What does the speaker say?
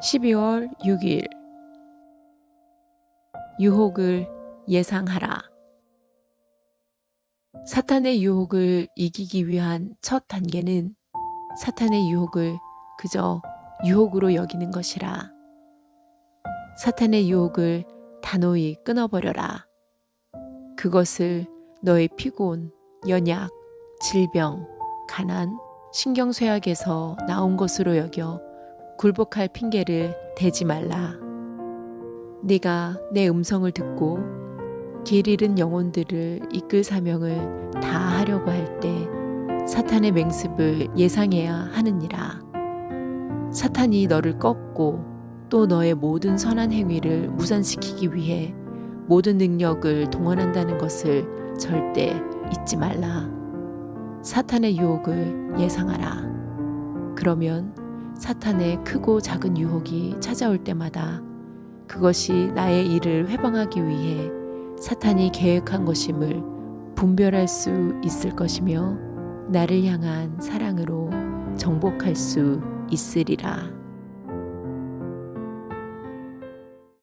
12월 6일 유혹을 예상하라. 사탄의 유혹을 이기기 위한 첫 단계는 사탄의 유혹을 그저 유혹으로 여기는 것이라. 사탄의 유혹을 단호히 끊어버려라. 그것을 너의 피곤, 연약, 질병, 가난, 신경쇠약에서 나온 것으로 여겨 굴복할 핑계를 대지 말라. 네가 내 음성을 듣고 길 잃은 영혼들을 이끌 사명을 다 하려고 할 때 사탄의 맹습을 예상해야 하느니라. 사탄이 너를 꺾고 또 너의 모든 선한 행위를 무산시키기 위해 모든 능력을 동원한다는 것을 절대 잊지 말라. 사탄의 유혹을 예상하라. 그러면 사탄의 크고 작은 유혹이 찾아올 때마다 그것이 나의 일을 회방하기 위해 사탄이 계획한 것임을 분별할 수 있을 것이며 나를 향한 사랑으로 정복할 수 있으리라.